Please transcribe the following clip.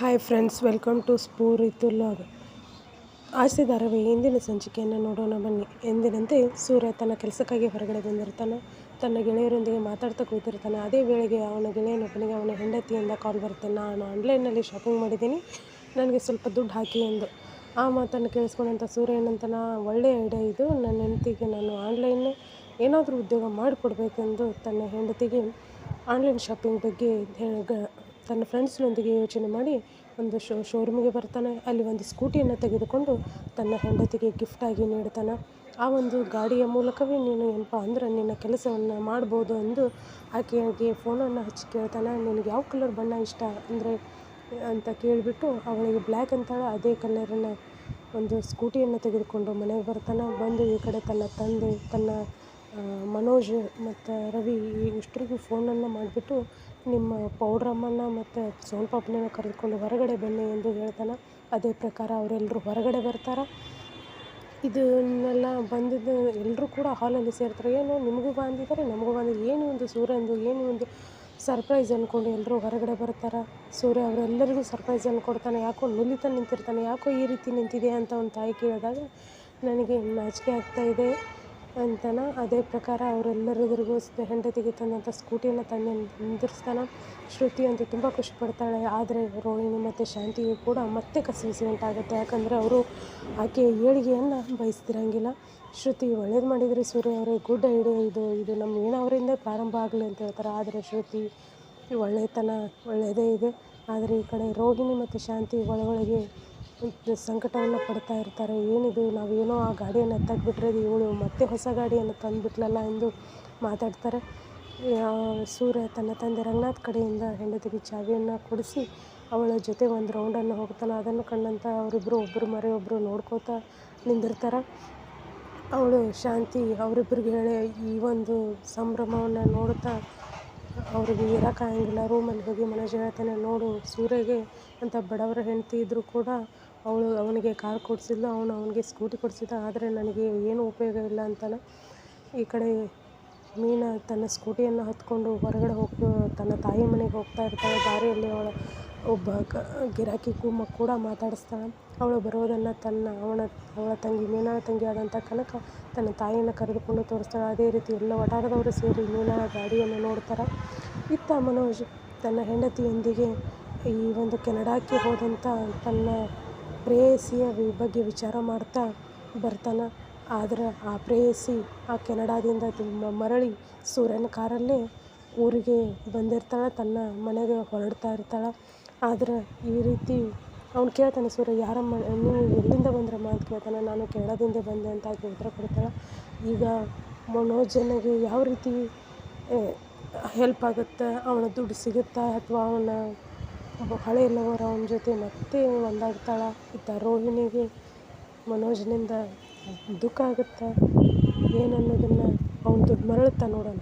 Hi friends welcome to ಸ್ಫೂರಿತುಲಾಗ್ ಆಸೆ ಧಾರಾವಾಹಿ ಇಂದಿನ ಸಂಚಿಕೆಯನ್ನು ನೋಡೋಣ ಬನ್ನಿ. ಎಂದಿನಂತೆ ಸೂರ್ಯ ತನ್ನ ಕೆಲಸಕ್ಕಾಗಿ ಹೊರಗಡೆ ಬಂದಿರ್ತಾನೆ. ತನ್ನ ಗೆಳೆಯರೊಂದಿಗೆ ಮಾತಾಡ್ತಾ ಕೂತಿರ್ತಾನೆ ಅದೇ ವೇಳೆಗೆ ಅವನ ಗೆಳೆಯನೊಬ್ಬನಿಗೆ ಅವನ ಹೆಂಡತಿಯಿಂದ ಕಾಲ್ ಬರುತ್ತೆ. ನಾನು ಆನ್ಲೈನಲ್ಲಿ ಶಾಪಿಂಗ್ ಮಾಡಿದ್ದೀನಿ. ನನಗೆ ಸ್ವಲ್ಪ ದುಡ್ಡು ಹಾಕಿ ಎಂದು. ಆ ಮಾತನ್ನು ಕೇಳಿಸ್ಕೊಂಡಂಥ ಸೂರ್ಯ ಏನಂತಾನ ಒಳ್ಳೆಯ ಐಡಿಯಾ ಇದು. ನನ್ನ ಹೆಂಡತಿಗೆ ನಾನು ಆನ್ಲೈನ್ ಏನಾದರೂ ಉದ್ಯೋಗ ಮಾಡಿಕೊಡ್ಬೇಕೆಂದು ತನ್ನ ಹೆಂಡತಿಗೆ ಆನ್ಲೈನ್ ಶಾಪಿಂಗ್ ಬಗ್ಗೆ ತನ್ನ ಫ್ರೆಂಡ್ಸ್ನೊಂದಿಗೆ ಯೋಚನೆ ಮಾಡಿ ಒಂದು ಶೋ ಶೋರೂಮಿಗೆ ಬರ್ತಾನೆ. ಅಲ್ಲಿ ಒಂದು ಸ್ಕೂಟಿಯನ್ನು ತೆಗೆದುಕೊಂಡು ತನ್ನ ಹೆಂಡತಿಗೆ ಗಿಫ್ಟಾಗಿ ನೀಡ್ತಾನೆ. ಆ ಒಂದು ಗಾಡಿಯ ಮೂಲಕವೇ ನೀನು ಏನಪ್ಪ ಅಂದ್ರೆ ನಿನ್ನ ಕೆಲಸವನ್ನು ಮಾಡ್ಬೋದು ಎಂದು ಆಕೆಗೆ ಫೋನನ್ನು ಹಚ್ಚಿ ಕೇಳ್ತಾನೆ. ನಿನಗೆ ಯಾವ ಕಲರ್ ಬಣ್ಣ ಇಷ್ಟ ಅಂದರೆ ಅಂತ ಕೇಳಿಬಿಟ್ಟು ಅವಳಿಗೆ ಬ್ಲ್ಯಾಕ್ ಅಂತಾಳೆ. ಅದೇ ಕಲರನ್ನು ಒಂದು ಸ್ಕೂಟಿಯನ್ನು ತೆಗೆದುಕೊಂಡು ಮನೆಗೆ ಬರ್ತಾನೆ. ಬಂದು ಈ ಕಡೆ ತನ್ನ ತಂದೆ, ತನ್ನ ಮನೋಜ್ ಮತ್ತು ರವಿ ಇಷ್ಟರಿಗೂ ಫೋನನ್ನು ಮಾಡಿಬಿಟ್ಟು ನಿಮ್ಮ ಪೌಡ್ರಮ್ಮನ ಮತ್ತು ಸೋನ್ ಪಾಪ್ನ ಕರೆದುಕೊಂಡು ಹೊರಗಡೆ ಬನ್ನಿ ಎಂದು ಹೇಳ್ತಾನೆ. ಅದೇ ಪ್ರಕಾರ ಅವರೆಲ್ಲರೂ ಹೊರಗಡೆ ಬರ್ತಾರೆ? ಇದನ್ನೆಲ್ಲ ಬಂದಿದ್ದು ಎಲ್ಲರೂ ಕೂಡ ಹಾಲಲ್ಲಿ ಸೇರ್ತಾರೆ. ಏನು, ನಿಮಗೂ ಬಂದಿದ್ದಾರೆ, ನಮಗೂ ಬಂದಿದೆ. ಏನು ಒಂದು ಸೂರ್ಯಂದು ಏನು ಒಂದು ಸರ್ಪ್ರೈಸ್ ಅಂದ್ಕೊಂಡು ಎಲ್ಲರೂ ಹೊರಗಡೆ ಬರ್ತಾರೆ? ಸೂರ್ಯ ಅವರೆಲ್ಲರಿಗೂ ಸರ್ಪ್ರೈಸನ್ನು ಕೊಡ್ತಾನೆ ಯಾಕೋ ನುಲಿತ ನಿಂತಿರ್ತಾನೆ, ಯಾಕೋ ಈ ರೀತಿ ನಿಂತಿದೆ ಅಂತ ಒಂದು ತಾಯಿ ಕೇಳಿದಾಗ ನನಗೆ ನಾಚಿಕೆ ಆಗ್ತಾ ಇದೆ. ಅಂತಾನ ಅದೇ ಪ್ರಕಾರ ಅವರೆಲ್ಲರಿಗೂ ಹೆಂಡತಿಗೆ ತಂದಂಥ ಸ್ಕೂಟಿಯನ್ನು ತಂದು ನಿಂದಿರ್ಸ್ತಾನೆ. ಶ್ರುತಿ ಅಂತೂ ತುಂಬ ಖುಷಿ ಪಡ್ತಾಳೆ ಆದರೆ ರೋಹಿಣಿ ಮತ್ತು ಶಾಂತಿಯು ಕೂಡ ಮತ್ತೆ ಕಸಿವಿಸಿ ಆಗುತ್ತೆ ಯಾಕಂದರೆ ಅವರು ಆಕೆಯ ಏಳಿಗೆಯನ್ನು ಬಯಸ್ತಿರಂಗಿಲ್ಲ. ಶ್ರುತಿ ಒಳ್ಳೇದು ಮಾಡಿದರೆ ಸೂರ್ಯ ಅವರೇ, ಗುಡ್ ಐಡಿಯಾ ಇದು. ಇದು ನಮ್ಮ ಏನವರಿಂದ ಪ್ರಾರಂಭ ಆಗಲಿ ಅಂತ ಹೇಳ್ತಾರೆ. ಆದರೆ ಶ್ರುತಿ ಒಳ್ಳೆಯತನ ಒಳ್ಳೆಯದೇ ಇದೆ. ಆದರೆ ಈ ಕಡೆ ರೋಹಿಣಿ ಮತ್ತು ಶಾಂತಿ ಒಳಗೊಳಗೆ ಸಂಕಟವನ್ನು ಪಡ್ತಾ ಇರ್ತಾರೆ. ಏನಿದು? ನಾವೇನೋ ಆ ಗಾಡಿಯನ್ನು ತೆಗ್ದುಬಿಟ್ರೆ ಇವಳು ಮತ್ತೆ ಹೊಸ ಗಾಡಿಯನ್ನು ತಂದುಬಿಟ್ಲಲ್ಲ ಎಂದು ಮಾತಾಡ್ತಾರೆ. ಸೂರ್ಯ ತನ್ನ ತಂದೆ ರಂಗನಾಥ್ ಕಡೆಯಿಂದ ಹೆಂಡತಿಗೆ ಚಾವಿಯನ್ನು ಕೊಡಿಸಿ ಅವಳ ಜೊತೆ ಒಂದು ರೌಂಡನ್ನು ಹೋಗ್ತಾನೆ. ಅದನ್ನು ಕಂಡಂಥ ಅವರಿಬ್ಬರು ಒಬ್ಬರು ಮರೆ ಒಬ್ಬರು ನೋಡ್ಕೋತಾ ನಿಂದಿರ್ತಾರೆ. ಅವಳು ಶಾಂತಿ ಅವರಿಬ್ಬರಿಗೆ ಹೇಳಿ, ಈ ಒಂದು ಸಂಭ್ರಮವನ್ನು ನೋಡುತ್ತಾ ಅವ್ರಿಗೆ ಇರೋಕ್ಕಾಗಂಗಿಲ್ಲ ರೂಮಲ್ಲಿ ಹೋಗಿ ಮನೋಜ್ ಹೇಳ್ತಾನೆ, ನೋಡು ಸೂರ್ಯಗೆ ಅಂತ ಬಡವರ ಹೆಂಡತಿ ಇದ್ದರೂ ಕೂಡ ಅವಳು ಅವನಿಗೆ ಕಾರ್ ಕೊಡಿಸಿದ್ಲು, ಅವನು ಅವನಿಗೆ ಸ್ಕೂಟಿ ಕೊಡಿಸಿದ ಆದರೆ ನನಗೆ ಏನು ಉಪಯೋಗ ಇಲ್ಲ ಅಂತಾನೆ. ಈ ಕಡೆ ಮೀನಾ ತನ್ನ ಸ್ಕೂಟಿಯನ್ನು ಹತ್ಕೊಂಡು ಹೊರಗಡೆ ಹೋಗಿ ತನ್ನ ತಾಯಿ ಮನೆಗೆ ಹೋಗ್ತಾ ಇರ್ತಾಳೆ. ದಾರಿಯಲ್ಲಿ ಅವಳ ಒಬ್ಬ ಗಿರಾಕಿ ಕುಮ್ಮ ಕೂಡ ಮಾತಾಡಿಸ್ತಾಳೆ. ಅವಳು ಬರೋದನ್ನು ತನ್ನ ಅವನ, ಅವಳ ತಂಗಿ, ಮೀನಾ ತಂಗಿ ಆದಂಥ ಕನಕ ತನ್ನ ತಾಯಿಯನ್ನು ಕರೆದುಕೊಂಡು ತೋರಿಸ್ತಾಳೆ. ಅದೇ ರೀತಿ ಎಲ್ಲ ವಟಾರದವರು ಸೇರಿ ಮೀನಾ ಗಾಡಿಯನ್ನು ನೋಡ್ತಾರೆ. ಇತ್ತ ಮನೋಜ್ ತನ್ನ ಹೆಂಡತಿಯೊಂದಿಗೆ ಈ ಒಂದು ಕೆನಡಾಕ್ಕೆ ಹೋದಂಥ ತನ್ನ ಪ್ರೇಯಸಿಯ ಬಗ್ಗೆ ವಿಚಾರ ಮಾಡ್ತಾ ಬರ್ತಾನೆ. ಆದ್ರೆ ಆ ಪ್ರೇಯಸಿ ಆ ಕೆನಡಾದಿಂದ ತುಂಬ ಮರಳಿ ಸೂರ್ಯನ ಕಾರಲ್ಲೇ ಊರಿಗೆ ಬಂದಿರ್ತಾಳೆ, ತನ್ನ ಮನೆಗೆ ಹೊರಡ್ತಾ ಇರ್ತಾಳೆ. ಆದ್ರೆ ಈ ರೀತಿ ಅವ್ನು ಕೇಳ್ತಾನೆ, ಸೂರ್ಯ, ಯಾರಮ್ಮ ನೀವು ಎಲ್ಲಿಂದ ಬಂದ್ರಮ್ಮ? ಅಂತ ಕೇಳ್ತಾನೆ. ನಾನು ಕೆನಡಾದಿಂದ ಬಂದೆ ಅಂತ ಆಕೆ ಉತ್ತರ ಕೊಡ್ತಾಳೆ. ಈಗ ಮನೋಜನಿಗೆ ಯಾವ ರೀತಿ ಹೆಲ್ಪ್ ಆಗುತ್ತೆ? ಅವನ ದುಡ್ಡು ಸಿಗುತ್ತಾ ಅಥವಾ ಅವನ ಹಳೆಯ ಲವರ್ ಅವನ ಜೊತೆ ಮತ್ತೆ ಒಂದಾಗ್ತಾಳ ಇತ್ತ ರೋಹಿಣಿಗೆ ಮನೋಜ್ನಿಂದ ದುಃಖ ಆಗುತ್ತೆ? ಏನನ್ನೋದನ್ನು ಅವ್ನು ದುಡ್ಡು ಮರಳುತ್ತಾ ನೋಡೋಣ.